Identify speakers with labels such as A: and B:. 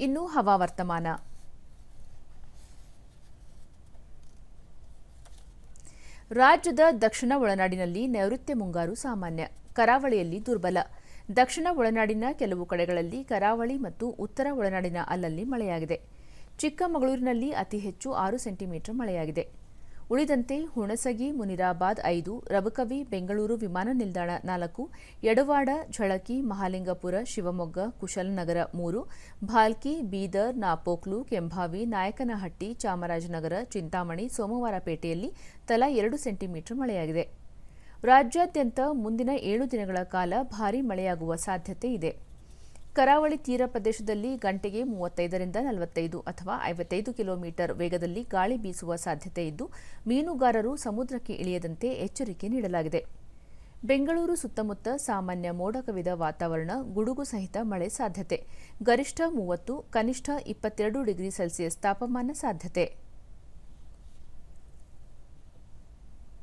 A: ಇನ್ನು ಹವಾವರ್ತಮಾನ ರಾಜ್ಯದ ದಕ್ಷಿಣ ಒಳನಾಡಿನಲ್ಲಿ ನೈಋತ್ಯ ಮುಂಗಾರು ಸಾಮಾನ್ಯ, ಕರಾವಳಿಯಲ್ಲಿ ದುರ್ಬಲ. ದಕ್ಷಿಣ ಒಳನಾಡಿನ ಕೆಲವು ಕಡೆಗಳಲ್ಲಿ ಕರಾವಳಿ ಮತ್ತು ಉತ್ತರ ಒಳನಾಡಿನ ಅಲ್ಲಲ್ಲಿ ಮಳೆಯಾಗಿದೆ. ಚಿಕ್ಕಮಗಳೂರಿನಲ್ಲಿ ಅತಿ ಹೆಚ್ಚು ಆರು ಸೆಂಟಿಮೀಟರ್ ಮಳೆಯಾಗಿದೆ. ಉಳಿದಂತೆ ಹುಣಸಗಿ, ಮುನಿರಾಬಾದ್ ಐದು, ರಬಕವಿ, ಬೆಂಗಳೂರು ವಿಮಾನ ನಿಲ್ದಾಣ ನಾಲ್ಕು, ಯಡವಾಡ, ಝಳಕಿ, ಮಹಾಲಿಂಗಪುರ, ಶಿವಮೊಗ್ಗ, ಕುಶಲನಗರ ಮೂರು, ಭಾಲ್ಕಿ, ಬೀದರ್, ನಾಪೋಕ್ಲು, ಕೆಂಭಾವಿ, ನಾಯಕನಹಟ್ಟಿ, ಚಾಮರಾಜನಗರ, ಚಿಂತಾಮಣಿ, ಸೋಮವಾರಪೇಟೆಯಲ್ಲಿ ತಲಾ ಎರಡು ಸೆಂಟಿಮೀಟರ್ ಮಳೆಯಾಗಿದೆ. ರಾಜ್ಯಾದ್ಯಂತ ಮುಂದಿನ ಏಳು ದಿನಗಳ ಕಾಲ ಭಾರೀ ಮಳೆಯಾಗುವ ಸಾಧ್ಯತೆ ಇದೆ. ಕರಾವಳಿ ತೀರ ಪ್ರದೇಶದಲ್ಲಿ ಗಂಟೆಗೆ ಮೂವತ್ತೈದರಿಂದ ನಲವತ್ತೈದು ಅಥವಾ ಐವತ್ತೈದು ಕಿಲೋಮೀಟರ್ ವೇಗದಲ್ಲಿ ಗಾಳಿ ಬೀಸುವ ಸಾಧ್ಯತೆ ಇದ್ದು, ಮೀನುಗಾರರು ಸಮುದ್ರಕ್ಕೆ ಇಳಿಯದಂತೆ ಎಚ್ಚರಿಕೆ ನೀಡಲಾಗಿದೆ. ಬೆಂಗಳೂರು ಸುತ್ತಮುತ್ತ ಸಾಮಾನ್ಯ ಮೋಡ ಕವಿದ ವಾತಾವರಣ, ಗುಡುಗು ಸಹಿತ ಮಳೆ ಸಾಧ್ಯತೆ. ಗರಿಷ್ಠ ಮೂವತ್ತು, ಕನಿಷ್ಠ ಇಪ್ಪತ್ತೆರಡು ಡಿಗ್ರಿ ಸೆಲ್ಸಿಯಸ್ ತಾಪಮಾನ ಸಾಧ್ಯತೆ.